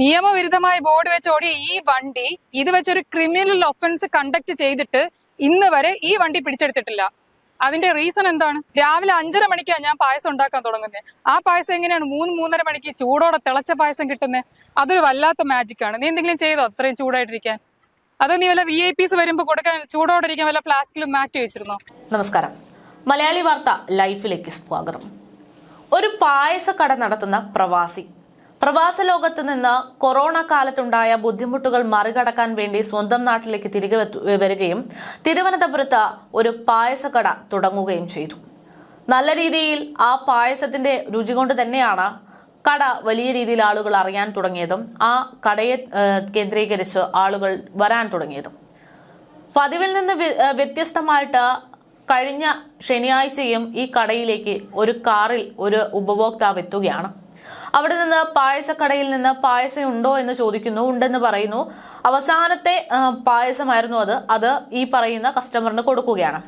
നിയമവിരുദ്ധമായി ബോർഡ് വെച്ച് ഓടിയ ഈ വണ്ടി ഇത് വെച്ചൊരു ക്രിമിനൽ ഒഫൻസ് കണ്ടക്ട് ചെയ്തിട്ട് ഇന്ന് വരെ ഈ വണ്ടി പിടിച്ചെടുത്തിട്ടില്ല. അതിന്റെ റീസൺ എന്താണ്? രാവിലെ അഞ്ചര മണിക്കാണ് ഞാൻ പായസം ഉണ്ടാക്കാൻ തുടങ്ങുന്നത് ആ പായസം എങ്ങനെയാണ്? മൂന്ന് മൂന്നര മണിക്ക് ചൂടോടെ തിളച്ച പായസം കിട്ടുന്നത് അതൊരു വല്ലാത്ത മാജിക് ആണ്. നീ എന്തെങ്കിലും ചെയ്തോ അത്രയും ചൂടായിട്ടിരിക്കാൻ? അത് നീ വല്ല വി ഐ പിസ് വരുമ്പോൾ കൊടുക്കാൻ ചൂടോടെ ഇരിക്കാൻ വല്ല ഫ്ലാസ്കിലും മാറ്റി വെച്ചിരുന്നോ? നമസ്കാരം. മലയാളി വാർത്ത ലൈഫിലേക്ക് സ്വാഗതം. ഒരു പായസക്കട നടത്തുന്ന പ്രവാസി പ്രവാസ ലോകത്ത് നിന്ന് കൊറോണ കാലത്തുണ്ടായ ബുദ്ധിമുട്ടുകൾ മറികടക്കാൻ വേണ്ടി സ്വന്തം നാട്ടിലേക്ക് തിരികെ വരികയും തിരുവനന്തപുരത്ത് ഒരു പായസക്കട തുടങ്ങുകയും ചെയ്തു. നല്ല രീതിയിൽ ആ പായസത്തിന്റെ രുചി കൊണ്ട് തന്നെയാണ് കട വലിയ രീതിയിൽ ആളുകൾ അറിയാൻ തുടങ്ങിയതും ആ കടയെ കേന്ദ്രീകരിച്ച് ആളുകൾ വരാൻ തുടങ്ങിയതും. പതിവിൽ നിന്ന് വ്യത്യസ്തമായിട്ട് കഴിഞ്ഞ ശനിയാഴ്ചയും ഈ കടയിലേക്ക് ഒരു കാറിൽ ഒരു ഉപഭോക്താവ് എത്തുകയാണ്. അവിടെ നിന്ന് പായസക്കടയിൽ നിന്ന് പായസം ഉണ്ടോ എന്ന് ചോദിക്കുന്നു ഉണ്ടെന്ന് പറയുന്നു. അവസാനത്തെ പായസമായിരുന്നു അത്. അത് ഈ പറയുന്ന കസ്റ്റമറിന് കൊടുക്കുകയാണ്.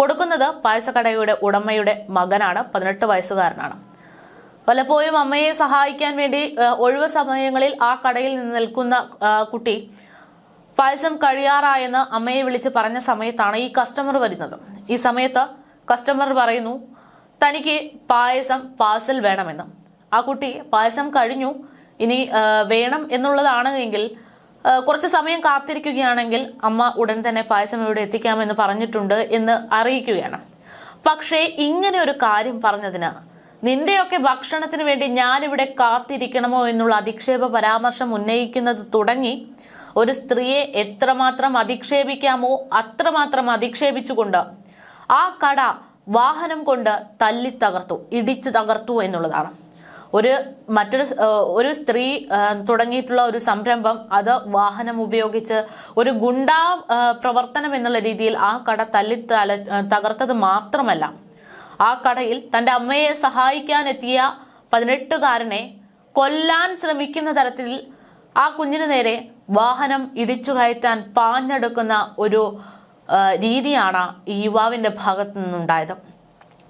കൊടുക്കുന്നത് പായസക്കടയുടെ ഉടമയുടെ മകനാണ് പതിനെട്ട് വയസ്സുകാരനാണ്. പലപ്പോഴും അമ്മയെ സഹായിക്കാൻ വേണ്ടി ഒഴിവ് സമയങ്ങളിൽ ആ കടയിൽ നിന്ന് നിൽക്കുന്ന കുട്ടി പായസം കഴിയാറായെന്ന് അമ്മയെ വിളിച്ച് പറഞ്ഞ സമയത്താണ് ഈ കസ്റ്റമർ വരുന്നത്. ഈ സമയത്ത് കസ്റ്റമർ പറയുന്നു തനിക്ക് പായസം പാഴ്സൽ വേണമെന്ന്. ആ കുട്ടി പായസം കഴിഞ്ഞു. ഇനി വേണം എന്നുള്ളതാണ് എങ്കിൽ കുറച്ച് സമയം കാത്തിരിക്കുകയാണെങ്കിൽ അമ്മ ഉടൻ തന്നെ പായസം ഇവിടെ എത്തിക്കാമെന്ന് പറഞ്ഞിട്ടുണ്ട് എന്ന് അറിയിക്കുകയാണ്. പക്ഷേ ഇങ്ങനെ ഒരു കാര്യം പറഞ്ഞതിന് നിന്റെയൊക്കെ ഭക്ഷണത്തിന് വേണ്ടി ഞാനിവിടെ കാത്തിരിക്കണമോ എന്നുള്ള അധിക്ഷേപ പരാമർശം ഉന്നയിക്കുന്നത് തുടങ്ങി ഒരു സ്ത്രീയെ എത്രമാത്രം അധിക്ഷേപിക്കാമോ അത്രമാത്രം അധിക്ഷേപിച്ചുകൊണ്ട് ആ കട വാഹനം കൊണ്ട് തല്ലി തകർത്തു ഇടിച്ചു തകർത്തു എന്നുള്ളതാണ്. ഒരു മറ്റൊരു ഒരു സ്ത്രീ തുടങ്ങിയിട്ടുള്ള ഒരു സംരംഭം അത് വാഹനം ഉപയോഗിച്ച് ഒരു ഗുണ്ടാ പ്രവർത്തനം എന്നുള്ള രീതിയിൽ ആ കട തല്ലി തല തകർത്തത് മാത്രമല്ല. ആ കടയിൽ തന്റെ അമ്മയെ സഹായിക്കാനെത്തിയ പതിനെട്ടുകാരനെ കൊല്ലാൻ ശ്രമിക്കുന്ന തരത്തിൽ ആ കുഞ്ഞിന് നേരെ വാഹനം ഇടിച്ചു കയറ്റാൻ പാഞ്ഞെടുക്കുന്ന ഒരു രീതിയാണ് ഈ യുവാവിന്റെ ഭാഗത്തു നിന്നുണ്ടായത്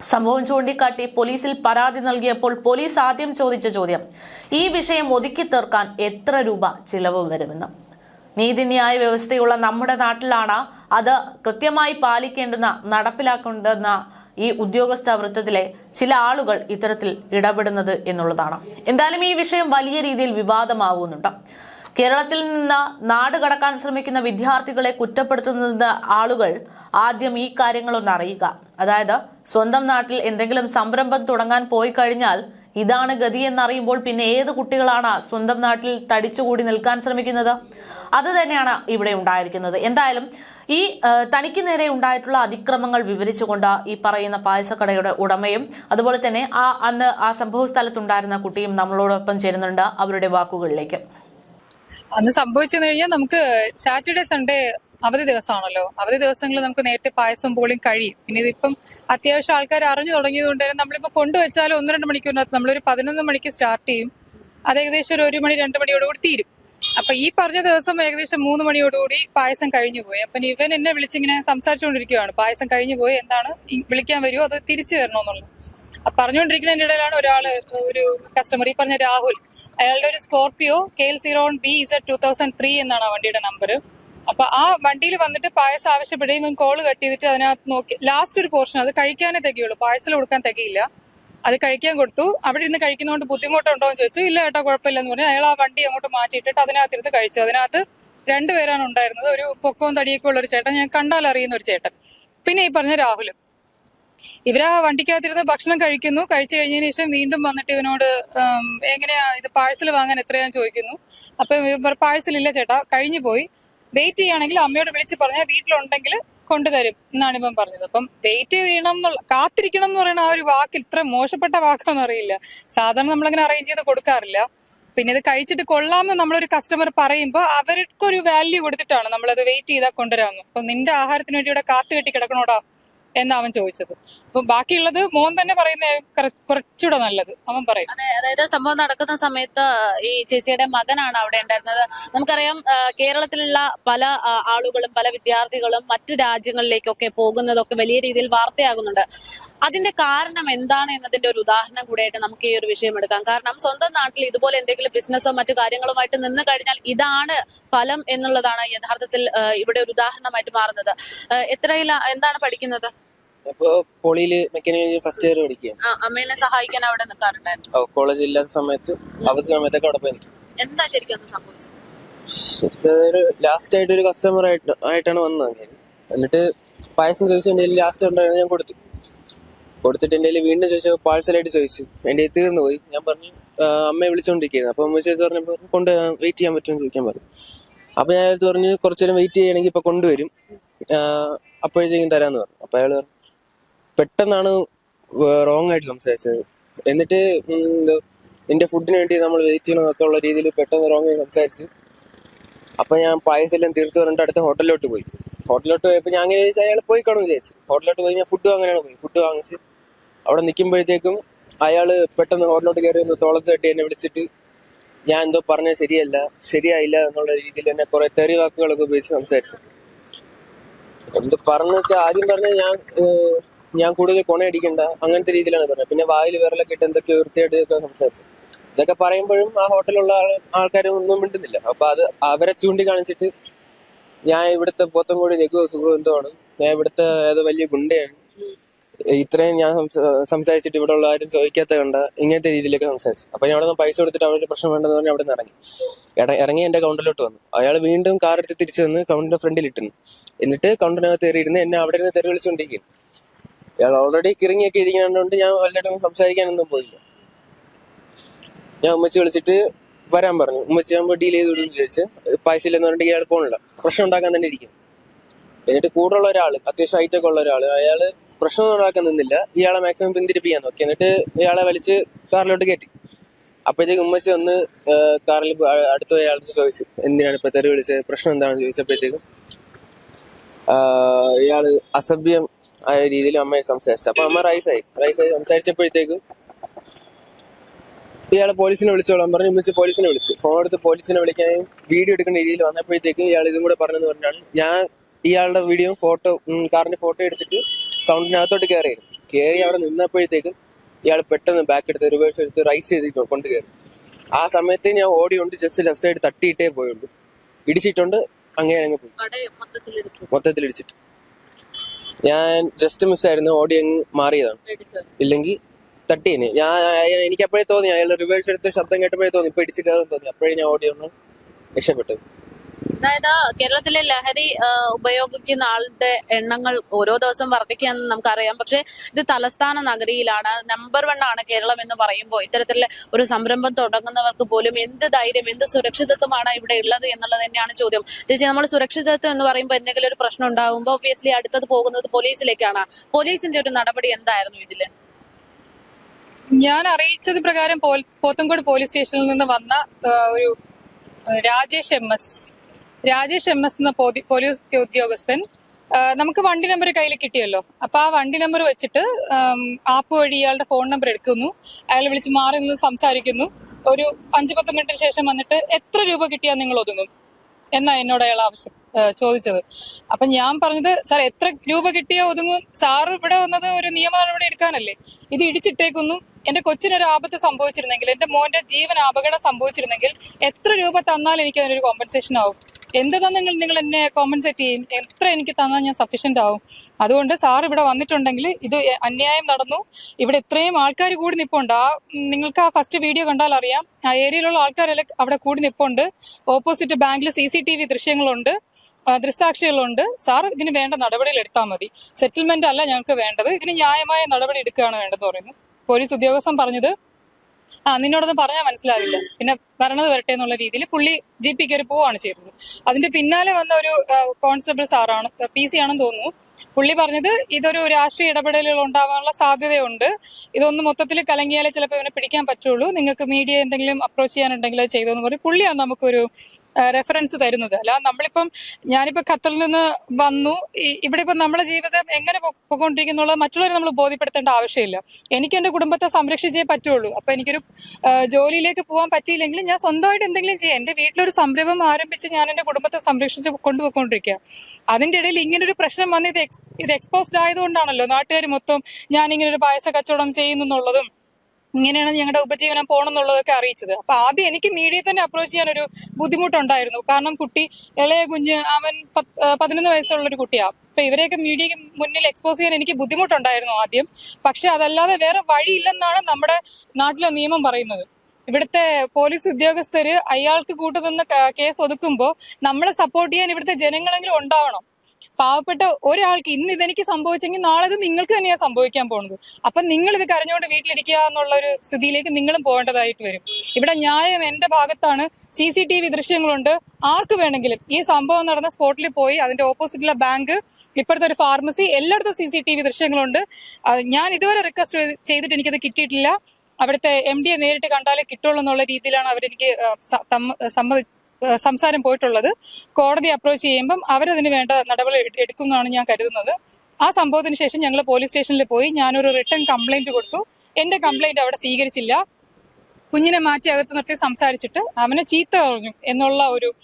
സംഭവം ചൂണ്ടിക്കാട്ടി പോലീസിൽ പരാതി നൽകിയപ്പോൾ പോലീസ് ആദ്യം ചോദിച്ച ചോദ്യം ഈ വിഷയം ഒതുക്കി തീർക്കാൻ എത്ര രൂപ ചിലവ് വരുമെന്ന്. നീതിന്യായ വ്യവസ്ഥയുള്ള നമ്മുടെ നാട്ടിലാണ് അത് കൃത്യമായി പാലിക്കേണ്ടുന്ന നടപ്പിലാക്കേണ്ടുന്ന ഈ ഉദ്യോഗസ്ഥ വൃത്തത്തിലെ ചില ആളുകൾ ഇത്തരത്തിൽ ഇടപെടുന്നത് എന്നുള്ളതാണ്. എന്തായാലും ഈ വിഷയം വലിയ രീതിയിൽ വിവാദമാവുന്നുണ്ട്. കേരളത്തിൽ നിന്ന് നാട് കടക്കാൻ ശ്രമിക്കുന്ന വിദ്യാർത്ഥികളെ കുറ്റപ്പെടുത്തുന്ന ആളുകൾ ആദ്യം ഈ കാര്യങ്ങളൊന്ന് അറിയുക. അതായത് സ്വന്തം നാട്ടിൽ എന്തെങ്കിലും സംരംഭം തുടങ്ങാൻ പോയി കഴിഞ്ഞാൽ ഇതാണ് ഗതി എന്നറിയുമ്പോൾ പിന്നെ ഏത് കുട്ടികളാണ് സ്വന്തം നാട്ടിൽ തടിച്ചുകൂടി നിൽക്കാൻ ശ്രമിക്കുന്നത്? അത് തന്നെയാണ് ഇവിടെ ഉണ്ടായിരിക്കുന്നത്. എന്തായാലും ഈ തനിക്ക് നേരെ ഉണ്ടായിട്ടുള്ള അതിക്രമങ്ങൾ വിവരിച്ചുകൊണ്ട് ഈ പറയുന്ന പായസക്കടയുടെ ഉടമയും അതുപോലെ തന്നെ ആ അന്ന് ആ സംഭവ സ്ഥലത്തുണ്ടായിരുന്ന കുട്ടിയും നമ്മളോടൊപ്പം ചേരുന്നുണ്ട് അവരുടെ വാക്കുകളിലേക്ക്. അന്ന് സംഭവിച്ചെന്ന് കഴിഞ്ഞാൽ നമുക്ക് സാറ്റർഡേ സൺഡേ അവധി ദിവസമാണല്ലോ. അവധി ദിവസങ്ങളിൽ നമുക്ക് നേരത്തെ പായസം പോളിയും കഴിയും. പിന്നെ ഇതിപ്പം അത്യാവശ്യം ആൾക്കാർ അറിഞ്ഞു തുടങ്ങിയതുകൊണ്ട് തന്നെ നമ്മളിപ്പോൾ കൊണ്ടുവച്ചാൽ ഒന്ന് രണ്ട് മണിക്കൂറിനകത്ത് നമ്മളൊരു പതിനൊന്ന് മണിക്ക് സ്റ്റാർട്ട് ചെയ്യും. അത് ഏകദേശം ഒരു ഒരു മണി രണ്ട് മണിയോടുകൂടി തീരും. അപ്പൊ ഈ പറഞ്ഞ ദിവസം ഏകദേശം മൂന്ന് മണിയോടുകൂടി പായസം കഴിഞ്ഞു പോയി. അപ്പൊ ഇവൻ എന്നെ വിളിച്ചിങ്ങനെ സംസാരിച്ചുകൊണ്ടിരിക്കുകയാണ് പായസം കഴിഞ്ഞു പോയി. എന്താണ് വിളിക്കാൻ വരുമോ അത് തിരിച്ചു വരണമെന്നുള്ളത് അപ്പൊ പറഞ്ഞുകൊണ്ടിരിക്കുന്നതിന്റെ ഇടയിലാണ് ഒരാൾ ഒരു കസ്റ്റമർ ഈ പറഞ്ഞ രാഹുൽ. അയാളുടെ ഒരു Scorpio K L zero B Z two thousand three എന്നാണ് ആ വണ്ടിയുടെ നമ്പർ അപ്പൊ ആ വണ്ടിയിൽ വന്നിട്ട് പായസം ആവശ്യപ്പെടുകയും കോൾ കട്ട് ചെയ്തിട്ട് അതിനകത്ത് നോക്കി ലാസ്റ്റ് ഒരു പോർഷൻ അത് കഴിക്കാനേ തികയുള്ളൂ. പാഴ്സൽ കൊടുക്കാൻ തികയില്ല. അത് കഴിക്കാൻ കൊടുത്തു. അവിടെ ഇരുന്ന് കഴിക്കുന്നതുകൊണ്ട് ബുദ്ധിമുട്ടുണ്ടോ എന്ന് ചോദിച്ചു. ഇല്ല കേട്ടോ കുഴപ്പമില്ലെന്ന് പറഞ്ഞു. അയാൾ ആ വണ്ടി അങ്ങോട്ട് മാറ്റിയിട്ടിട്ട് അതിനകത്ത് ഇരുന്ന് കഴിച്ചു. അതിനകത്ത് രണ്ടുപേരാണ് ഉണ്ടായിരുന്നത്. ഒരു പൊക്കവും തടിയൊക്കെ ഉള്ള ഒരു ചേട്ടൻ. ഞാൻ കണ്ടാൽ അറിയുന്ന ഒരു ചേട്ടൻ. പിന്നെ ഈ പറഞ്ഞ രാഹുലും. ഇവരാ വണ്ടിക്കകത്തിരുന്ന് ഭക്ഷണം കഴിക്കുന്നു. കഴിച്ചു കഴിഞ്ഞതിന് ശേഷം വീണ്ടും വന്നിട്ട് ഇവനോട് എങ്ങനെയാ ഇത് പാഴ്സൽ വാങ്ങാൻ എത്രയാന്ന് ചോദിക്കുന്നു. അപ്പൊ പാഴ്സൽ ഇല്ല ചേട്ടാ കഴിഞ്ഞു പോയി. വെയിറ്റ് ചെയ്യുകയാണെങ്കിൽ അമ്മയോട് വിളിച്ച് പറഞ്ഞാൽ വീട്ടിലുണ്ടെങ്കിൽ കൊണ്ടുതരും എന്നാണ് ഇപ്പം പറഞ്ഞത്. അപ്പം വെയിറ്റ് ചെയ്യണം എന്നുള്ള കാത്തിരിക്കണം എന്ന് പറയുന്ന ആ ഒരു വാക്ക് ഇത്ര മോശപ്പെട്ട വാക്കാന്ന് അറിയില്ല. സാധാരണ നമ്മളങ്ങനെ അറേഞ്ച് ചെയ്ത് കൊടുക്കാറില്ല. പിന്നെ ഇത് കഴിച്ചിട്ട് കൊള്ളാമെന്ന് നമ്മളൊരു കസ്റ്റമർ പറയുമ്പോൾ അവർക്കൊരു വാല്യൂ കൊടുത്തിട്ടാണ് നമ്മളത് വെയിറ്റ് ചെയ്താൽ കൊണ്ടുവരാമെന്ന് അപ്പം നിന്റെ ആഹാരത്തിന് വേണ്ടി ഇവിടെ കാത്തു കെട്ടി കിടക്കണോടാ? എന്നാ അവൻ ചോദിച്ചത്. അപ്പൊ ബാക്കിയുള്ളത് മോൻ തന്നെ പറയുന്ന കുറച്ചുകൂടെ നല്ലത്. അവൻ പറയും. അതെ അതായത് സംഭവം നടക്കുന്ന സമയത്ത് ഈ ചേച്ചിയുടെ മകനാണ് അവിടെ ഉണ്ടായിരുന്നത്. നമുക്കറിയാം കേരളത്തിലുള്ള പല ആളുകളും പല വിദ്യാർത്ഥികളും മറ്റു രാജ്യങ്ങളിലേക്കൊക്കെ പോകുന്നതൊക്കെ വലിയ രീതിയിൽ വാർത്തയാകുന്നുണ്ട്. അതിന്റെ കാരണം എന്താണ് എന്നതിന്റെ ഒരു ഉദാഹരണം കൂടെയായിട്ട് നമുക്ക് ഈ ഒരു വിഷയം എടുക്കാം. കാരണം സ്വന്തം നാട്ടിൽ ഇതുപോലെ എന്തെങ്കിലും ബിസിനസ്സോ മറ്റു കാര്യങ്ങളുമായിട്ട് നിന്ന് കഴിഞ്ഞാൽ ഇതാണ് ഫലം എന്നുള്ളതാണ് യഥാർത്ഥത്തിൽ ഇവിടെ ഒരു ഉദാഹരണമായിട്ട് മാറുന്നത്. എത്രയില എന്താണ് പഠിക്കുന്നത്? ഇപ്പോ പോളിയിൽ മെക്കാനിക്കൽ ഫസ്റ്റ് ഇയർ പഠിക്കുകയാണ് ആ, അമ്മേനെ സഹായിക്കാൻ അവിടെ നിൽക്കാറുണ്ടായിരുന്നു കോളേജ് ഇല്ലാത്ത സമയത്ത് അവധി സമയത്തൊക്കെ അവിടെ പോയി നിൽക്കും എന്താ ശരിക്കും അന്ന് സംഭവിച്ചത്? ശരിക്കും അതൊരു ലാസ്റ്റ് ആയിട്ട് ഒരു കസ്റ്റമർ ആയിട്ട് ആയിട്ടാണ് വന്നത് അങ്ങനെ. എന്നിട്ട് പായസം ചോദിച്ചു എന്റെ ലാസ്റ്റ് ഉണ്ടായിരുന്നു ഞാൻ കൊടുത്തു. കൊടുത്തിട്ട് എന്റെ കയ്യിൽ വീണ്ടും ചോദിച്ചു പാഴ്സലായിട്ട് ചോദിച്ചു. എന്റെ കയ്യിൽ തീർന്നു പോയി. ഞാൻ പറഞ്ഞു "ആ, അമ്മയെ വിളിച്ചുകൊണ്ടിരിക്കുന്നത് അപ്പോൾ അമ്മ ചെയ്ത് പറഞ്ഞപ്പോൾ കൊണ്ട് വെയിറ്റ് ചെയ്യാൻ പറ്റുമെന്ന് ചോദിക്കാൻ പറഞ്ഞു. അപ്പോൾ ഞാൻ അടുത്ത് പറഞ്ഞു കുറച്ചു നേരം വെയിറ്റ് ചെയ്യണമെങ്കിൽ ഇപ്പോൾ കൊണ്ടുവരും. ആ, അപ്പോഴത്തേക്കും തരാമെന്ന് പറഞ്ഞു. അപ്പോൾ അയാൾ പറഞ്ഞു പെട്ടെന്നാണ് റോങ് ആയിട്ട് സംസാരിച്ചത്. എന്നിട്ട് എന്റെ ഫുഡിന് വേണ്ടി നമ്മൾ വെയിറ്റ് ചെയ്യണമെന്നൊക്കെ ഉള്ള രീതിയിൽ പെട്ടെന്ന് റോങ് ആയി സംസാരിച്ച്. അപ്പൊ ഞാൻ പായസം എല്ലാം തീർത്ത് പറഞ്ഞിട്ട് അടുത്ത ഹോട്ടലിലോട്ട് പോയി. ഹോട്ടലിലോട്ട് പോയപ്പോൾ ഞാൻ അങ്ങനെ വിചാരിച്ചു അയാൾ പോയി കാണും വിചാരിച്ചു. ഹോട്ടലിലോട്ട് പോയി ഞാൻ ഫുഡ് വാങ്ങാനാണ് പോയി. ഫുഡ് വാങ്ങിച്ച് അവിടെ നിൽക്കുമ്പോഴത്തേക്കും അയാൾ പെട്ടെന്ന് ഹോട്ടലിലോട്ട് കയറി ഒന്ന് തോളത്ത് തട്ടി എന്നെ വിളിച്ചിട്ട് ഞാൻ എന്തോ പറഞ്ഞത് ശരിയല്ല ശരിയായില്ല എന്നുള്ള രീതിയിൽ എന്നെ കുറെ തെറി വാക്കുകളൊക്കെ ഉപയോഗിച്ച് സംസാരിച്ചു. എന്ത് പറഞ്ഞു വെച്ചാൽ ആദ്യം പറഞ്ഞ ഞാൻ ഞാൻ കൂടുതൽ കൊണയടിക്കണ്ട അങ്ങനത്തെ രീതിയിലാണ് പറഞ്ഞത്. പിന്നെ വായിൽ വിരലൊക്കെ ഇട്ട് എന്തൊക്കെയോ വൃത്തിയായിട്ട് സംസാരിച്ചു ഇതൊക്കെ പറയുമ്പോഴും ആ ഹോട്ടലിലുള്ള ആൾക്കാരും ഒന്നും മിണ്ടുന്നില്ല. അപ്പൊ അത് അവരെ ചൂണ്ടിക്കാണിച്ചിട്ട് ഞാൻ ഇവിടുത്തെ പോത്തൻകോടി രഘു സുഖം എന്തോ ഞാൻ ഇവിടുത്തെ ഏതോ വലിയ ഗുണ്ടയാണ്. ഇത്രയും ഞാൻ സംസ- സംസാരിച്ചിട്ട് ഇവിടെ ഉള്ള ആരും ചോദിക്കാത്ത കണ്ട ഇങ്ങനത്തെ രീതിയിലൊക്കെ സംസാരിച്ചു. അപ്പൊ ഞാൻ അവിടെ പൈസ കൊടുത്തിട്ട് അവരുടെ പ്രശ്നം വേണ്ടെന്ന് പറഞ്ഞ് അവിടെ നിന്ന് ഇറങ്ങി ഇറങ്ങി എന്റെ കൗണ്ടറിലോട്ട് വന്നു. അയാൾ വീണ്ടും കാർ എടുത്ത് തിരിച്ചു വന്ന് കൗണ്ടറിന്റെ ഫ്രണ്ടിൽ ഇട്ടുന്നു എന്നിട്ട് കൗണ്ടറിനകത്ത് കയറി എന്നെ അവിടെ നിന്ന് തെറി വിളിച്ചുകൊണ്ടിരിക്കുന്നു ഇയാൾ ഓൾറെഡി കിറങ്ങിയൊക്കെ ഇരിക്കുന്നതുകൊണ്ട് ഞാൻ വല്ലതും സംസാരിക്കാനൊന്നും പോയില്ല. ഞാൻ ഉമ്മച്ചി വിളിച്ചിട്ട് വരാൻ പറഞ്ഞു. ഉമ്മച്ചി ആകുമ്പോൾ ഡീൽ ചെയ്ത് വിടും വിചാരിച്ച് പൈസ ഇല്ലെന്ന് പറഞ്ഞിട്ട് ഇയാൾ പോണില്ല പ്രശ്നം ഉണ്ടാക്കാൻ തന്നെ ഇരിക്കും. എന്നിട്ട് കൂടുതലുള്ള ഒരാൾ അത്യാവശ്യം ഹൈറ്റൊക്കെ ഉള്ള ഒരാൾ അയാൾ പ്രശ്നം ഉണ്ടാക്കാൻ നിന്നില്ല. ഇയാളെ മാക്സിമം പിന്തിരിപ്പിക്കാൻ നോക്കി. എന്നിട്ട് ഇയാളെ വലിച്ച് കാറിലോട്ട് കയറ്റി. അപ്പോഴത്തേക്ക് ഉമ്മച്ചി ഒന്ന് കാറിൽ അടുത്ത അയാൾക്ക് ചോദിച്ചു എന്തിനാണ് ഇപ്പൊ തെറി വിളിച്ചത്? പ്രശ്നം എന്താണെന്ന് ചോദിച്ചപ്പോഴത്തേക്കും ഇയാൾ അസഭ്യം ആയ രീതിയിൽ അമ്മയെ സംസാരിച്ചു. അപ്പൊ അമ്മ റൈസായി റൈസായി സംസാരിച്ചപ്പോഴത്തേക്കും ഇയാളെ പോലീസിനെ വിളിച്ചോളാം പറഞ്ഞു. ഉമ്മച്ച് പോലീസിനെ വിളിച്ചു. ഫോൺ എടുത്ത് പോലീസിനെ വിളിക്കാനും വീഡിയോ എടുക്കുന്ന രീതിയിൽ വന്നപ്പോഴത്തേക്കും ഇയാൾ ഇതും കൂടെ പറഞ്ഞെന്ന് പറഞ്ഞാണ്. ഞാൻ ഇയാളുടെ വീഡിയോ ഫോട്ടോ കാറിന്റെ ഫോട്ടോ എടുത്തിട്ട് കൗണ്ടിനകത്തോട്ട് കയറിയിരുന്നു കയറി അവിടെ നിന്നപ്പോഴത്തേക്കും ഇയാൾ പെട്ടെന്ന് ബാക്ക് എടുത്ത് റിവേഴ്സ് എടുത്ത് റൈസ് ചെയ്ത് കൊണ്ട് കയറി ആ സമയത്ത് ഞാൻ ഓടിയുണ്ട് ജസ്റ്റ് ലെഫ്റ്റ് സൈഡ് തട്ടിയിട്ടേ പോയുള്ളൂ. ഇടിച്ചിട്ടുണ്ട് അങ്ങനെ അങ്ങ് പോയി. മൊത്തത്തിൽ ഇടിച്ചിട്ട് ഞാൻ ജസ്റ്റ് മിസ്സായിരുന്നു ഓടി അങ്ങ് മാറിയതാണ്. ഇല്ലെങ്കിൽ തട്ടിയേനെ ഞാൻ എനിക്ക് അപ്പോഴേ തോന്നി അയാൾ റിവേഴ്സ് എടുത്ത് ശബ്ദം കേട്ടപ്പോഴേ തോന്നി ഇപ്പൊ ഇടിച്ച് കയറും തോന്നി. അപ്പോഴേ ഞാൻ ഓടി ഒന്ന് രക്ഷപ്പെട്ടു. അതായത് കേരളത്തിലെ ലഹരി ഉപയോഗിക്കുന്ന ആളുടെ എണ്ണങ്ങൾ ഓരോ ദിവസം വർദ്ധിക്കുകയെന്ന് നമുക്കറിയാം. പക്ഷേ ഇത് തലസ്ഥാന നഗരിയിലാണ്. നമ്പർ വൺ ആണ് കേരളം എന്ന് പറയുമ്പോൾ ഇത്തരത്തിലുള്ള ഒരു സംരംഭം തുടങ്ങുന്നവർക്ക് പോലും എന്ത് ധൈര്യം എന്ത് സുരക്ഷിതത്വമാണ് ഇവിടെ ഉള്ളത് എന്നുള്ളത് തന്നെയാണ് ചോദ്യം. ചേച്ചി നമ്മൾ സുരക്ഷിതത്വം എന്ന് പറയുമ്പോൾ എന്തെങ്കിലും ഒരു പ്രശ്നം ഉണ്ടാകുമ്പോൾ ഒബ്വിയസ്ലി അടുത്തത് പോകുന്നത് പോലീസിലേക്കാണ്. പോലീസിന്റെ ഒരു നടപടി എന്തായിരുന്നു ഇതിൽ ഞാൻ അറിയിച്ചത് പ്രകാരം പോത്തൻകോട് പോലീസ് സ്റ്റേഷനിൽ നിന്ന് വന്ന ഒരു Rajesh M S. Rajesh M S എന്ന പോലീസ് ഉദ്യോഗസ്ഥൻ നമുക്ക് വണ്ടി നമ്പർ കയ്യിൽ കിട്ടിയല്ലോ. അപ്പൊ ആ വണ്ടി നമ്പർ വെച്ചിട്ട് ആപ്പ് വഴി ഇയാളുടെ ഫോൺ നമ്പർ എടുക്കുന്നു. അയാൾ വിളിച്ച് മാറി നിന്ന് സംസാരിക്കുന്നു. ഒരു അഞ്ചു പത്ത് മിനിറ്റിന് ശേഷം വന്നിട്ട് എത്ര രൂപ കിട്ടിയാൽ നിങ്ങൾ ഒതുങ്ങും? എന്നാ എന്നോട് അയാൾ ആവശ്യം ചോദിച്ചത്. അപ്പൊ ഞാൻ പറഞ്ഞത് സാർ എത്ര രൂപ കിട്ടിയാ ഒതുങ്ങും? സാർ ഇവിടെ വന്നത് ഒരു നിയമ നടപടി എടുക്കാനല്ലേ. ഇത് ഇടിച്ചിട്ടേക്കുന്നു. എന്റെ കൊച്ചിനൊരു ആപത്ത് സംഭവിച്ചിരുന്നെങ്കിൽ എന്റെ മോന്റെ ജീവൻ അപകടം സംഭവിച്ചിരുന്നെങ്കിൽ എത്ര രൂപ തന്നാൽ എനിക്ക് അതിനൊരു കോമ്പൻസേഷൻ ആവും? എന്ത് തന്നെങ്കിൽ നിങ്ങൾ എന്നെ കോമ്പൻസേറ്റ് ചെയ്യും? എത്ര എനിക്ക് തന്നാൽ ഞാൻ സഫീഷ്യന്റ് ആവും? അതുകൊണ്ട് സാർ ഇവിടെ വന്നിട്ടുണ്ടെങ്കിൽ ഇത് അന്യായം നടന്നു. ഇവിടെ ഇത്രയും ആൾക്കാർ കൂടി നിപ്പുണ്ട്. ആ നിങ്ങൾക്ക് ആ ഫസ്റ്റ് വീഡിയോ കണ്ടാൽ അറിയാം. ആ ഏരിയയിലുള്ള ആൾക്കാരെല്ലാം അവിടെ കൂടി നിപ്പുണ്ട്. ഓപ്പോസിറ്റ് ബാങ്കിൽ സി സി ടി വി ദൃശ്യങ്ങളുണ്ട്. ദൃസാക്ഷികളുണ്ട് സാർ ഇതിന് വേണ്ട നടപടികൾ എടുത്താൽ മതി. സെറ്റിൽമെന്റ് അല്ല ഞങ്ങൾക്ക് വേണ്ടത്. ഇതിന് ന്യായമായ നടപടി എടുക്കുകയാണ് വേണ്ടതെന്ന് പറയുന്നു. പോലീസ് ഉദ്യോഗസ്ഥൻ പറഞ്ഞത് ആ നിന്നോടൊന്നും പറഞ്ഞാൽ മനസ്സിലാവില്ല. പിന്നെ വരണത് വരട്ടെ എന്നുള്ള രീതിയിൽ പുള്ളി ജി പി കയറി പോവാണ് ചെയ്തത്. അതിന്റെ പിന്നാലെ വന്ന ഒരു കോൺസ്റ്റബിൾ സാറാണ് പി സി ആണെന്ന് തോന്നുന്നു. പുള്ളി പറഞ്ഞത് ഇതൊരു രാഷ്ട്രീയ ഇടപെടലുകൾ ഉണ്ടാവാനുള്ള സാധ്യതയുണ്ട്. ഇതൊന്ന് മൊത്തത്തിൽ കലങ്ങിയാലേ ചിലപ്പോൾ ഇവനെ പിടിക്കാൻ പറ്റുള്ളൂ. നിങ്ങൾക്ക് മീഡിയ എന്തെങ്കിലും അപ്രോച്ച് ചെയ്യാനുണ്ടെങ്കിൽ ചെയ്തോന്ന് പറയും പുള്ളിയാണ് നമുക്കൊരു റെഫറൻസ് തരുന്നത്. അല്ല നമ്മളിപ്പം ഞാനിപ്പോ ഖത്തറിൽ നിന്ന് വന്നു. ഇവിടെ ഇപ്പം നമ്മുടെ ജീവിതം എങ്ങനെ പോയിക്കൊണ്ടിരിക്കുന്നുള്ളത് മറ്റുള്ളവരെ നമ്മൾ ബോധ്യപ്പെടുത്തേണ്ട ആവശ്യമില്ല. എനിക്ക് എന്റെ കുടുംബത്തെ സംരക്ഷിച്ചേ പറ്റുള്ളൂ. അപ്പൊ എനിക്കൊരു ജോലിയിലേക്ക് പോകാൻ പറ്റിയില്ലെങ്കിലും ഞാൻ സ്വന്തമായിട്ട് എന്തെങ്കിലും ചെയ്യാം. എന്റെ വീട്ടിലൊരു സംരംഭം ആരംഭിച്ച് ഞാൻ എന്റെ കുടുംബത്തെ സംരക്ഷിച്ച് കൊണ്ടുപോയിക്കൊണ്ടിരിക്കുക. അതിന്റെ ഇടയിൽ ഇങ്ങനെ ഒരു പ്രശ്നം വന്ന് ഇത് എക്സ് ഇത് എക്സ്പോസ്ഡ് ആയതുകൊണ്ടാണല്ലോ നാട്ടുകാർ മൊത്തം ഞാൻ ഇങ്ങനെ ഒരു പായസ കച്ചവടം ചെയ്യുന്നുള്ളതും ഇങ്ങനെയാണ് ഞങ്ങളുടെ ഉപജീവനം പോകണമെന്നുള്ളതൊക്കെ അറിയിച്ചത്. അപ്പൊ ആദ്യം എനിക്ക് മീഡിയയെ തന്നെ അപ്രോച്ച് ചെയ്യാൻ ഒരു ബുദ്ധിമുട്ടുണ്ടായിരുന്നു. കാരണം കുട്ടി ഇളയ കുഞ്ഞ് അവൻ പതിനൊന്ന് വയസ്സുള്ള ഒരു കുട്ടിയാ. അപ്പൊ ഇവരെയൊക്കെ മീഡിയക്ക് മുന്നിൽ എക്സ്പോസ് ചെയ്യാൻ എനിക്ക് ബുദ്ധിമുട്ടുണ്ടായിരുന്നു ആദ്യം. പക്ഷെ അതല്ലാതെ വേറെ വഴിയില്ലെന്നാണ് നമ്മുടെ നാട്ടിലെ നിയമം പറയുന്നത്. ഇവിടുത്തെ പോലീസ് ഉദ്യോഗസ്ഥര് അയാൾക്ക് കൂട്ടുനിന്ന് കേസ് ഒതുക്കുമ്പോൾ നമ്മളെ സപ്പോർട്ട് ചെയ്യാൻ ഇവിടുത്തെ ജനങ്ങളെങ്കിലും ഉണ്ടാവണം. പാവപ്പെട്ട ഒരാൾക്ക് ഇന്ന് ഇതെനിക്ക് സംഭവിച്ചെങ്കിൽ നാളെ നിങ്ങൾക്ക് തന്നെയാണ് സംഭവിക്കാൻ പോകുന്നത് അപ്പൊ നിങ്ങൾ ഇത് കരഞ്ഞുകൊണ്ട് വീട്ടിലിരിക്കുക എന്നുള്ള ഒരു സ്ഥിതിയിലേക്ക് നിങ്ങളും പോകേണ്ടതായിട്ട് വരും. ഇവിടെ ന്യായം എന്റെ ഭാഗത്താണ്. സി സി ടി വി ദൃശ്യങ്ങളുണ്ട്. ആർക്ക് വേണമെങ്കിലും. ഈ സംഭവം നടന്ന സ്പോട്ടിൽ പോയി അതിന്റെ ഓപ്പോസിറ്റുള്ള ബാങ്ക് ഇപ്പോഴത്തെ ഒരു ഫാർമസി എല്ലായിടത്തും സി സി ടി വി ദൃശ്യങ്ങളുണ്ട്. ഞാൻ ഇതുവരെ റിക്വസ്റ്റ് ചെയ്തിട്ട് എനിക്കത് കിട്ടിയിട്ടില്ല. അവിടുത്തെ എം ഡിയെ നേരിട്ട് കണ്ടാലേ കിട്ടുള്ളൂ എന്നുള്ള രീതിയിലാണ് അവരെനിക്ക് സമ്മതി സംസാരം പോയിട്ടുള്ളത്. കോടതി അപ്രോച്ച് ചെയ്യുമ്പം അവരതിന് വേണ്ട നടപടി എട്- എടുക്കുമെന്നാണ് ഞാൻ കരുതുന്നത്. ആ സംഭവത്തിന് ശേഷം ഞങ്ങൾ പോലീസ് സ്റ്റേഷനിൽ പോയി ഞാനൊരു റിട്ടേൺ കംപ്ലൈന്റ് കൊടുത്തു. എന്റെ കംപ്ലൈന്റ് അവിടെ സ്വീകരിച്ചില്ല. കുഞ്ഞിനെ മാറ്റി അകത്ത് നിർത്തി സംസാരിച്ചിട്ട് അവനെ ചീത്ത പറഞ്ഞു എന്നുള്ള ഒരു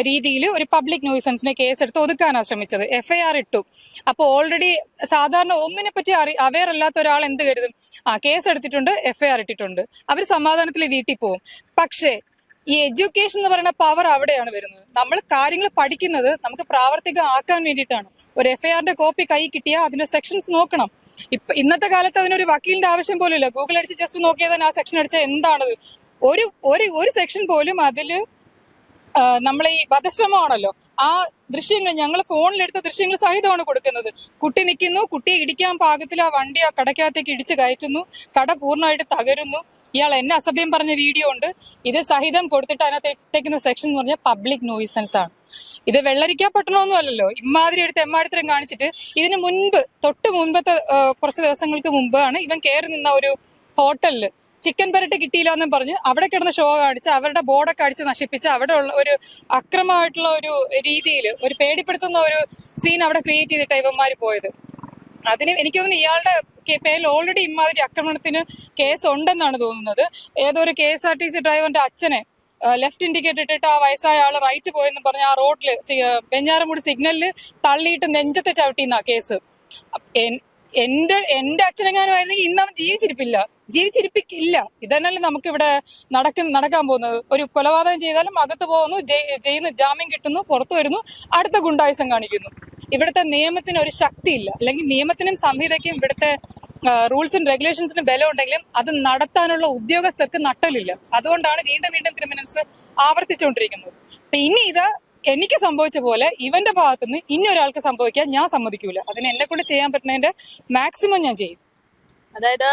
രീതിയിൽ ഒരു പബ്ലിക് ന്യൂസൻസിനെ കേസെടുത്ത് ഒതുക്കാനാണ് ശ്രമിച്ചത്. എഫ്ഐആർ ഇട്ടു. അപ്പോൾ ഓൾറെഡി സാധാരണ ഒന്നിനെ പറ്റി അറി അവെയർ അല്ലാത്ത ഒരാൾ എന്ത് കരുതും? ആ കേസ് എടുത്തിട്ടുണ്ട് എഫ്ഐആർ ഇട്ടിട്ടുണ്ട്. അവർ സമാധാനത്തിൽ വീട്ടിൽ പോവും. പക്ഷേ ഈ എഡ്യൂക്കേഷൻ എന്ന് പറയുന്ന പവർ അവിടെയാണ് വരുന്നത്. നമ്മൾ കാര്യങ്ങൾ പഠിക്കുന്നത് നമുക്ക് പ്രാവർത്തികമാക്കാൻ വേണ്ടിയിട്ടാണ്. ഒരു എഫ്ഐആറിന്റെ കോപ്പി കൈ കിട്ടിയാൽ അതിന്റെ സെക്ഷൻസ് നോക്കണം. ഇപ്പൊ ഇന്നത്തെ കാലത്ത് അതിനൊരു വക്കീലിന്റെ ആവശ്യം പോലും ഇല്ല ഗൂഗിൾ അടിച്ച് ജസ്റ്റ് നോക്കിയാൽ തന്നെ ആ സെക്ഷൻ അടിച്ചാൽ എന്താണത്? ഒരു ഒരു ഒരു സെക്ഷൻ പോലും അതിൽ നമ്മൾ ഈ വധശ്രമമാണല്ലോ. ആ ദൃശ്യങ്ങൾ ഞങ്ങൾ ഫോണിലെടുത്ത ദൃശ്യങ്ങൾ സഹിതമാണ് കൊടുക്കുന്നത്. കുട്ടി നിൽക്കുന്നു കുട്ടിയെ ഇടിക്കാൻ പാകത്തിൽ ആ വണ്ടി ആ കടക്കകത്തേക്ക് ഇടിച്ച് കയറ്റുന്നു. കട പൂർണമായിട്ട് തകരുന്നു. ഇയാൾ എന്നെ അസഭ്യം പറഞ്ഞ വീഡിയോ ഉണ്ട്. ഇത് സഹിതം കൊടുത്തിട്ട് അതിനകത്ത് ഇട്ടേക്കുന്ന സെക്ഷൻ എന്ന് പറഞ്ഞാൽ പബ്ലിക് നോയിസൻസ് ആണ്. ഇത് വെള്ളരിക്ക പട്ടണമൊന്നും അല്ലല്ലോ. ഇമാതിരി ഒരു തെമ്മാടിത്തരം കാണിച്ചിട്ട് ഇതിന് മുൻപ് തൊട്ട് മുൻപത്തെ കുറച്ച് ദിവസങ്ങൾക്ക് മുമ്പാണ് ഇവൻ കയറി നിന്ന ഒരു ഹോട്ടലിൽ ചിക്കൻ പെരട്ട് കിട്ടിയില്ല എന്നും പറഞ്ഞ് അവിടെ കിടന്ന ഷോ കാണിച്ച് അവരുടെ ബോർഡൊക്കെ അടിച്ച് നശിപ്പിച്ച് അവിടെ ഉള്ള ഒരു അക്രമമായിട്ടുള്ള ഒരു രീതിയിൽ ഒരു പേടിപ്പെടുത്തുന്ന ഒരു സീൻ അവിടെ ക്രിയേറ്റ് ചെയ്തിട്ടാണ് ഇവന്മാർ പോയത്. അതിന് എനിക്ക് തോന്നുന്നു ഇയാളുടെ പേരിൽ ഓൾറെഡി ഇമാതിരി ആക്രമണത്തിന് കേസ് ഉണ്ടെന്നാണ് തോന്നുന്നത്. ഏതൊരു K S R T C ഡ്രൈവറിന്റെ അച്ഛനെ ലെഫ്റ്റ് ഇൻഡിക്കേറ്റർ ഇട്ടിട്ട് ആ വയസ്സായ ആൾ റൈറ്റ് പോയെന്ന് പറഞ്ഞ് ആ റോഡിൽ വെഞ്ഞാറമൂടി സിഗ്നലിൽ തള്ളിയിട്ട് നെഞ്ചത്തെ ചവിട്ടിന്ന കേസ് എന്റെ എന്റെ അച്ഛനെങ്ങാനും ആയിരുന്നെങ്കിൽ ഇന്ന് അവൻ ജീവിച്ചിരിപ്പില്ല. ജീവിച്ചിരിപ്പിക്കില്ല. ഇതന്നല്ലേ നമുക്കിവിടെ നടക്കുന്ന നടക്കാൻ പോകുന്നത്. ഒരു കൊലപാതകം ചെയ്താലും അകത്ത് പോകുന്നു ചെയ്യുന്ന ജാമ്യം കിട്ടുന്നു പുറത്തു വരുന്നു അടുത്ത ഗുണ്ടായുസം കാണിക്കുന്നു. ഇവിടുത്തെ നിയമത്തിന് ഒരു ശക്തിയില്ല. അല്ലെങ്കിൽ നിയമത്തിനും സംഹിതയ്ക്കും ഇവിടുത്തെ റൂൾസ് ആൻഡ് റെഗുലേഷൻസിന് ബലം ഉണ്ടെങ്കിലും അത് നടത്താനുള്ള ഉദ്യോഗസ്ഥർക്ക് നട്ടലില്ല. അതുകൊണ്ടാണ് വീണ്ടും വീണ്ടും ക്രിമിനൽസ് ആവർത്തിച്ചുകൊണ്ടിരിക്കുന്നത്. അപ്പൊ ഇനി ഇത് എനിക്ക് സംഭവിച്ച പോലെ ഇവന്റെ ഭാഗത്തുനിന്ന് ഇനി ഒരാൾക്ക് സംഭവിക്കാൻ ഞാൻ സമ്മതിക്കൂല. അതിന് എന്നെ കൊണ്ട് ചെയ്യാൻ പറ്റുന്നതിന്റെ മാക്സിമം ഞാൻ ചെയ്യും. അതായത്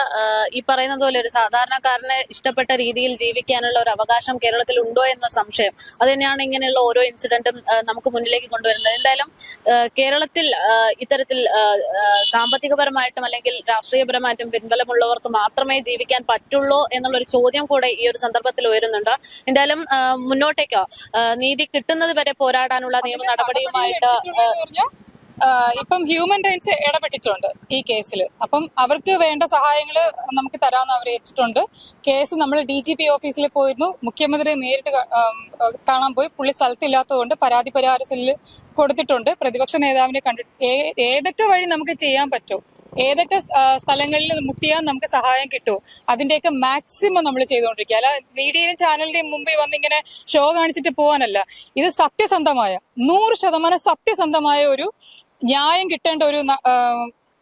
ഈ പറയുന്നത് പോലെ ഒരു സാധാരണക്കാരനെ ഇഷ്ടപ്പെട്ട രീതിയിൽ ജീവിക്കാനുള്ള ഒരു അവകാശം കേരളത്തിൽ ഉണ്ടോ എന്ന സംശയം. അത് തന്നെയാണ് ഇങ്ങനെയുള്ള ഓരോ ഇൻസിഡന്റും നമുക്ക് മുന്നിലേക്ക് കൊണ്ടുവരുന്നത്. എന്തായാലും കേരളത്തിൽ ഇത്തരത്തിൽ സാമ്പത്തികപരമായിട്ടും അല്ലെങ്കിൽ രാഷ്ട്രീയപരമായിട്ടും പിൻബലമുള്ളവർക്ക് മാത്രമേ ജീവിക്കാൻ പറ്റുള്ളൂ എന്നുള്ള ഒരു ചോദ്യം കൂടെ ഈ ഒരു സന്ദർഭത്തിൽ ഉയരുന്നുണ്ട്. എന്തായാലും മുന്നോട്ടേക്കോ? നീതി കിട്ടുന്നത് വരെ പോരാടാനുള്ള നിയമ നടപടിയുമായിട്ട് ഇപ്പം ഹ്യൂമൻ റൈറ്റ്സ് ഇടപെട്ടിട്ടുണ്ട് ഈ കേസിൽ അപ്പം അവർക്ക് വേണ്ട സഹായങ്ങൾ നമുക്ക് തരാമെന്ന് അവർ ഏറ്റിട്ടുണ്ട്. കേസ് നമ്മൾ ഡി ജി പി ഓഫീസിൽ പോയിരുന്നു. മുഖ്യമന്ത്രി നേരിട്ട് കാണാൻ പോയി. പുള്ളി സ്ഥലത്തില്ലാത്തതുകൊണ്ട് പരാതി പരിഹാര സെല്ലിൽ കൊടുത്തിട്ടുണ്ട്. പ്രതിപക്ഷ നേതാവിനെ കണ്ടിട്ട് ഏ- ഏതൊക്കെ വഴി നമുക്ക് ചെയ്യാൻ പറ്റും? ഏതൊക്കെ സ്ഥലങ്ങളിൽ മുട്ടിയാൽ നമുക്ക് സഹായം കിട്ടുമോ അതിന്റെയൊക്കെ മാക്സിമം നമ്മൾ ചെയ്തുകൊണ്ടിരിക്കുക അല്ല മീഡിയയിലും ചാനലിന്റെയും മുമ്പിൽ വന്നിങ്ങനെ ഷോ കാണിച്ചിട്ട് പോകാനല്ല ഇത് സത്യസന്ധമായ നൂറ് ശതമാനം സത്യസന്ധമായ ഒരു ന്യായം കിട്ടേണ്ട ഒരു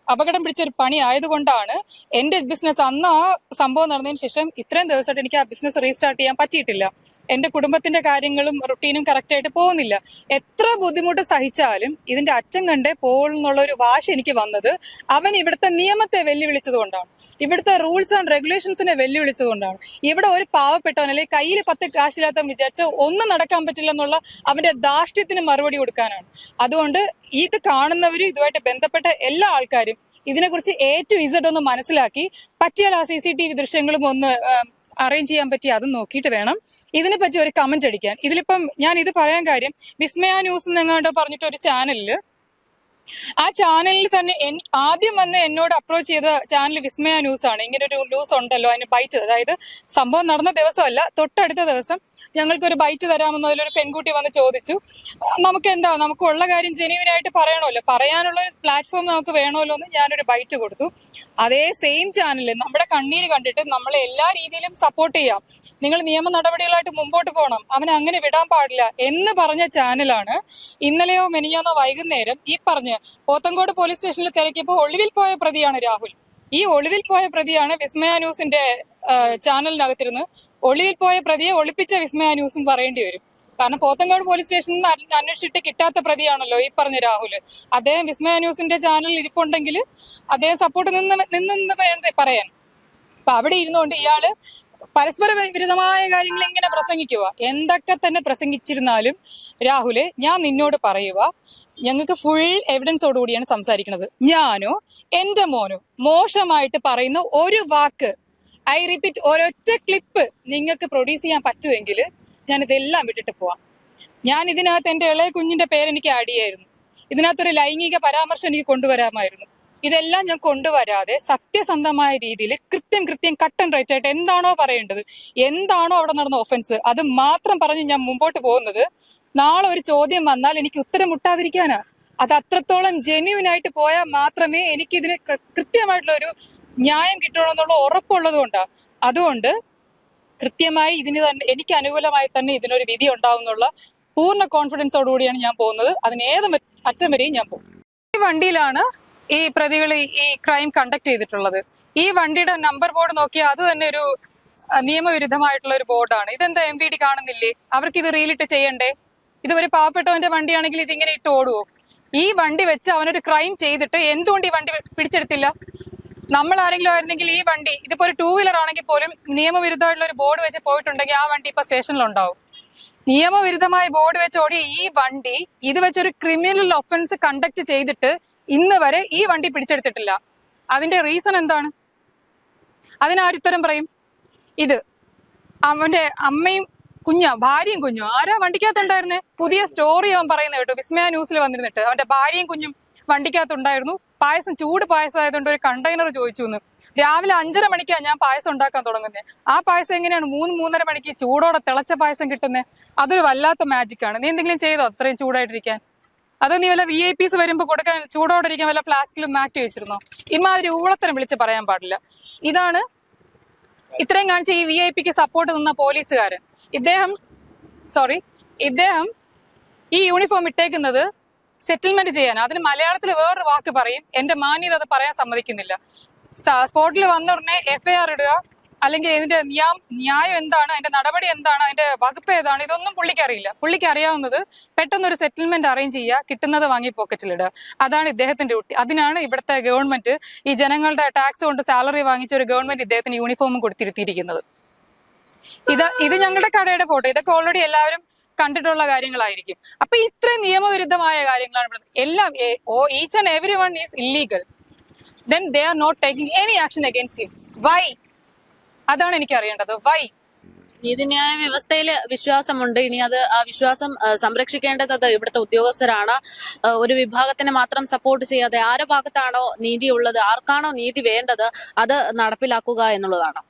അപകടം പിടിച്ച ഒരു പണി ആയതുകൊണ്ടാണ് എന്റെ ബിസിനസ് അന്ന് ആ സംഭവം നടന്നതിന് ശേഷം ഇത്രയും ദിവസമായിട്ട് എനിക്ക് ആ ബിസിനസ് റീസ്റ്റാർട്ട് ചെയ്യാൻ പറ്റിയിട്ടില്ല. എന്റെ കുടുംബത്തിന്റെ കാര്യങ്ങളും റുട്ടീനും കറക്റ്റ് ആയിട്ട് പോകുന്നില്ല. എത്ര ബുദ്ധിമുട്ട് സഹിച്ചാലും ഇതിന്റെ അറ്റം കണ്ടേ പോകുന്നുള്ള ഒരു വാശി എനിക്ക് വന്നത് അവൻ ഇവിടുത്തെ നിയമത്തെ വെല്ലുവിളിച്ചത് കൊണ്ടാണ്. ഇവിടുത്തെ റൂൾസ് ആൻഡ് റെഗുലേഷൻസിനെ വെല്ലുവിളിച്ചത് കൊണ്ടാണ്. ഇവിടെ ഒരു പാവപ്പെട്ടവൻ അല്ലെങ്കിൽ കയ്യിൽ പത്ത് കാശില്ലാത്തവൻ വിചാരിച്ച ഒന്നും നടക്കാൻ പറ്റില്ല എന്നുള്ള അവന്റെ ധാർഷ്ട്യത്തിന് മറുപടി കൊടുക്കാനാണ്. അതുകൊണ്ട് ഇത് കാണുന്നവരും ഇതുമായിട്ട് ബന്ധപ്പെട്ട എല്ലാ ആൾക്കാരും ഇതിനെക്കുറിച്ച് എ ടു ഇസഡ് ഒന്ന് മനസ്സിലാക്കി. പറ്റിയാൽ ആ സി സി ടി വി ദൃശ്യങ്ങളും ഒന്ന് അറേഞ്ച് ചെയ്യാൻ പറ്റി അതും നോക്കിയിട്ട് വേണം. ഇതിനെ പറ്റി ഒരു കമന്റ് അടിക്കാൻ. ഇതിലിപ്പം ഞാൻ ഇത് പറയാൻ കാര്യം വിസ്മയ ന്യൂസ് എന്നെങ്ങാണ്ടോ പറഞ്ഞിട്ട് ഒരു ചാനലിൽ ആ ചാനലിൽ തന്നെ ആദ്യം വന്ന് എന്നോട് അപ്രോച്ച് ചെയ്ത ചാനൽ വിസ്മയ ന്യൂസ് ആണ്. ഇങ്ങനെ ഒരു ന്യൂസ് ഉണ്ടല്ലോ അതിന് ബൈറ്റ് അതായത് സംഭവം നടന്ന ദിവസമല്ല തൊട്ടടുത്ത ദിവസം ഞങ്ങൾക്കൊരു ബൈറ്റ് തരാമെന്ന് അതിലൊരു പെൺകുട്ടി വന്ന് ചോദിച്ചു. നമുക്ക് എന്താ നമുക്ക് ഉള്ള കാര്യം ജെനുവിനായിട്ട് പറയണമല്ലോ. പറയാനുള്ള ഒരു പ്ലാറ്റ്ഫോം നമുക്ക് വേണമല്ലോ എന്ന് ഞാനൊരു ബൈറ്റ് കൊടുത്തു. അതേ സെയിം ചാനലിൽ നമ്മുടെ കണ്ണീര് കണ്ടിട്ട് നമ്മളെ എല്ലാ രീതിയിലും സപ്പോർട്ട് ചെയ്യാം. നിങ്ങൾ നിയമ നടപടികളായിട്ട് മുമ്പോട്ട് പോകണം. അവനെ അങ്ങനെ വിടാൻ പാടില്ല എന്ന് പറഞ്ഞ ചാനലാണ് ഇന്നലെയോ മെനിഞ്ഞോന്നോ വൈകുന്നേരം ഈ പറഞ്ഞ് പോത്തങ്കോട് പോലീസ് സ്റ്റേഷനിൽ തിരക്കിയപ്പോൾ ഒളിവിൽ പോയ പ്രതിയാണ് രാഹുൽ. ഈ ഒളിവിൽ പോയ പ്രതിയാണ് വിസ്മയ ന്യൂസിന്റെ ചാനലിനകത്തിരുന്ന് ഒളിവിൽ പോയ പ്രതിയെ ഒളിപ്പിച്ച വിസ്മയ ന്യൂസും പറയേണ്ടി വരും. കാരണം പോത്തങ്കോട് പോലീസ് സ്റ്റേഷനിൽ നിന്ന് അന്വേഷിച്ചിട്ട് കിട്ടാത്ത പ്രതിയാണല്ലോ ഈ പറഞ്ഞ രാഹുൽ. അദ്ദേഹം വിസ്മയ ന്യൂസിന്റെ ചാനൽ ഇരിപ്പുണ്ടെങ്കിൽ അദ്ദേഹം സപ്പോർട്ട് നിന്ന് നിന്ന് പറയാൻ. അപ്പൊ അവിടെ ഇരുന്നുകൊണ്ട് ഇയാൾ പരസ്പര വിരുദ്ധമായ കാര്യങ്ങൾ ഇങ്ങനെ പ്രസംഗിക്കുക. എന്തൊക്കെ തന്നെ പ്രസംഗിച്ചിരുന്നാലും രാഹുൽ ഞാൻ നിന്നോട് പറയുക ഞങ്ങൾക്ക് ഫുൾ എവിഡൻസോടുകൂടിയാണ് സംസാരിക്കുന്നത്. ഞാനോ എന്റെ മോനോ മോശമായിട്ട് പറയുന്ന ഒരു വാക്ക് ഐ റിപ്പീറ്റ് ഒരൊറ്റ ക്ലിപ്പ് നിങ്ങൾക്ക് പ്രൊഡ്യൂസ് ചെയ്യാൻ പറ്റുമെങ്കിൽ ഞാൻ ഇതെല്ലാം വിട്ടിട്ട് പോവാം. ഞാൻ ഇതിനകത്ത് എന്റെ ഇളയ കുഞ്ഞിന്റെ പേരെനിക്ക് ആഡ് ചെയ്യായിരുന്നു. ഇതിനകത്തൊരു ലൈംഗിക പരാമർശം എനിക്ക് കൊണ്ടുവരാമായിരുന്നു. ഇതെല്ലാം ഞാൻ കൊണ്ടുവരാതെ സത്യസന്ധമായ രീതിയിൽ കൃത്യം കൃത്യം കട്ട് ആൻഡ് റൈറ്റ് ആയിട്ട് എന്താണോ പറയേണ്ടത് എന്താണോ അവിടെ നടന്ന ഒഫൻസ് അത് മാത്രം പറഞ്ഞ് ഞാൻ മുമ്പോട്ട് പോകുന്നത് നാളെ ഒരു ചോദ്യം വന്നാൽ എനിക്ക് ഉത്തരം മുട്ടാതിരിക്കാനാ. അത് അത്രത്തോളം ജെന്യൂൻ ആയിട്ട് പോയാൽ മാത്രമേ എനിക്കിതിന് കൃത്യമായിട്ടുള്ള ഒരു ന്യായം കിട്ടണമെന്നുള്ള ഉറപ്പുള്ളത് കൊണ്ടാണ് അതുകൊണ്ട് കൃത്യമായി ഇതിന് തന്നെ എനിക്ക് അനുകൂലമായി തന്നെ ഇതിനൊരു വിധി ഉണ്ടാവും എന്നുള്ള പൂർണ കോൺഫിഡൻസോടുകൂടിയാണ് ഞാൻ പോകുന്നത്. അതിന് ഏത് അറ്റം വരെയും ഞാൻ പോകും. ഈ വണ്ടിയിലാണ് ഈ പ്രതികൾ ഈ- ക്രൈം കണ്ടക്ട് ചെയ്തിട്ടുള്ളത്. ഈ വണ്ടിയുടെ നമ്പർ ബോർഡ് നോക്കിയാൽ അത് തന്നെ ഒരു നിയമവിരുദ്ധമായിട്ടുള്ള ഒരു ബോർഡാണ് ഇതെന്താ എം വി ഡി കാണുന്നില്ലേ? അവർക്ക് ഇത് റീലിട്ട് ചെയ്യണ്ടേ? ഇത് ഒരു പാവപ്പെട്ടവന്റെ വണ്ടിയാണെങ്കിൽ ഇതിങ്ങനെ ഇട്ട് ഓടുവോ? ഈ വണ്ടി വെച്ച് അവനൊരു ക്രൈം ചെയ്തിട്ട് എന്തുകൊണ്ട് ഈ വണ്ടി പിടിച്ചെടുത്തില്ല? നമ്മൾ ആരെങ്കിലും ആയിരുന്നെങ്കിൽ ഈ വണ്ടി ഇതിപ്പോ ഒരു ടൂ വീലർ ആണെങ്കിൽ പോലും നിയമവിരുദ്ധമായിട്ടുള്ള ഒരു ബോർഡ് വെച്ച് പോയിട്ടുണ്ടെങ്കിൽ ആ വണ്ടി ഇപ്പൊ സ്റ്റേഷനിലുണ്ടാവും. നിയമവിരുദ്ധമായ ബോർഡ് വെച്ച് ഓടിയ ഈ വണ്ടി ഇത് വെച്ചൊരു ക്രിമിനൽ ഒഫൻസ് കണ്ടക്ട് ചെയ്തിട്ട് ഇന്ന് വരെ ഈ വണ്ടി പിടിച്ചെടുത്തിട്ടില്ല. അതിന്റെ റീസൺ എന്താണ്? അതിനാരുത്തരം പറയും? ഇത് അവന്റെ അമ്മയും കുഞ്ഞാ ഭാര്യയും കുഞ്ഞും. ആരാ വണ്ടിക്കകത്തുണ്ടായിരുന്നേ? പുതിയ സ്റ്റോറി അവൻ പറയുന്നത് കേട്ടോ. വിസ്മയ ന്യൂസിൽ വന്നിരുന്നിട്ട്. അവന്റെ ഭാര്യയും കുഞ്ഞും വണ്ടിക്കകത്തുണ്ടായിരുന്നു. പായസം ചൂട് പായസം ആയതുകൊണ്ട് ഒരു കണ്ടെയ്നർ ചോദിച്ചു എന്ന്. രാവിലെ അഞ്ചര മണിക്കാണ് ഞാൻ പായസം ഉണ്ടാക്കാൻ തുടങ്ങുന്നത് ആ പായസം എങ്ങനെയാണ് മൂന്ന് മൂന്നര മണിക്ക് ചൂടോടെ തിളച്ച പായസം കിട്ടുന്നത് അതൊരു വല്ലാത്ത മാജിക്കാണ് നീ എന്തെങ്കിലും ചെയ്തോ അത്രയും ചൂടായിട്ടിരിക്കാൻ? അത് നീ വല്ല വി ഐ പീസ് വരുമ്പോൾ കൊടുക്കാൻ ചൂടോടെ ഇരിക്കാൻ വല്ല ഫ്ലാസ്കിലും മാറ്റി വെച്ചിരുന്നോ? ഇമാതിരി ഊളത്തരം വിളിച്ച് പറയാൻ പാടില്ല. ഇതാണ് ഇത്രയും കാണിച്ച ഈ വി ഐ പിക്ക് സപ്പോർട്ട് നിന്ന പോലീസുകാരൻ. ഇദ്ദേഹം സോറി ഇദ്ദേഹം ഈ യൂണിഫോം ഇട്ടേക്കുന്നത് സെറ്റിൽമെന്റ് ചെയ്യാൻ അതിന് മലയാളത്തിൽ വേറൊരു വാക്ക് പറയും. എന്റെ മാന്യത അത് പറയാൻ സമ്മതിക്കുന്നില്ല. സ്പോട്ടിൽ വന്ന ഉടനെ എഫ്ഐആർ ഇടുക. അല്ലെങ്കിൽ ഇതിന്റെ നിയാം ന്യായം എന്താണ്? അതിന്റെ നടപടി എന്താണ്? അതിന്റെ വകുപ്പ് ഏതാണ്? ഇതൊന്നും പുള്ളിക്ക് അറിയില്ല. പുള്ളിക്ക് അറിയാവുന്നത് പെട്ടെന്ന് ഒരു സെറ്റിൽമെന്റ് അറേഞ്ച് ചെയ്യുക കിട്ടുന്നത് വാങ്ങി പോക്കറ്റിലിടുക അതാണ് ഇദ്ദേഹത്തിന്റെ ഡ്യൂട്ടി. അതിനാണ് ഇവിടുത്തെ ഗവൺമെന്റ് ഈ ജനങ്ങളുടെ ടാക്സ് കൊണ്ട് സാലറി വാങ്ങിച്ച ഒരു ഗവൺമെന്റ് ഇദ്ദേഹത്തിന് യൂണിഫോമും കൊടുത്തിരുത്തിയിരിക്കുന്നത്. ഇത് ഇത് ഞങ്ങളുടെ കടയുടെ ഫോട്ടോ ഇതൊക്കെ ഓൾറെഡി എല്ലാവരും കണ്ടിട്ടുള്ള കാര്യങ്ങളായിരിക്കും. അപ്പൊ ഇത്രയും നിയമവിരുദ്ധമായ കാര്യങ്ങളാണ് എല്ലാം each and every one is illegal then they are not taking any action against him why അതാണ് എനിക്ക് അറിയേണ്ടത്. വൈ നീതിന്യായ വ്യവസ്ഥയിൽ വിശ്വാസമുണ്ട്. ഇനി അത് ആ വിശ്വാസം സംരക്ഷിക്കേണ്ടത് അത് ഇവിടുത്തെ ഉദ്യോഗസ്ഥരാണ്. ഒരു വിഭാഗത്തിന് മാത്രം സപ്പോർട്ട് ചെയ്യാതെ ആരുടെ ഭാഗത്താണോ നീതി ഉള്ളത് ആർക്കാണോ നീതി വേണ്ടത് അത് നടപ്പിലാക്കുക എന്നുള്ളതാണ്.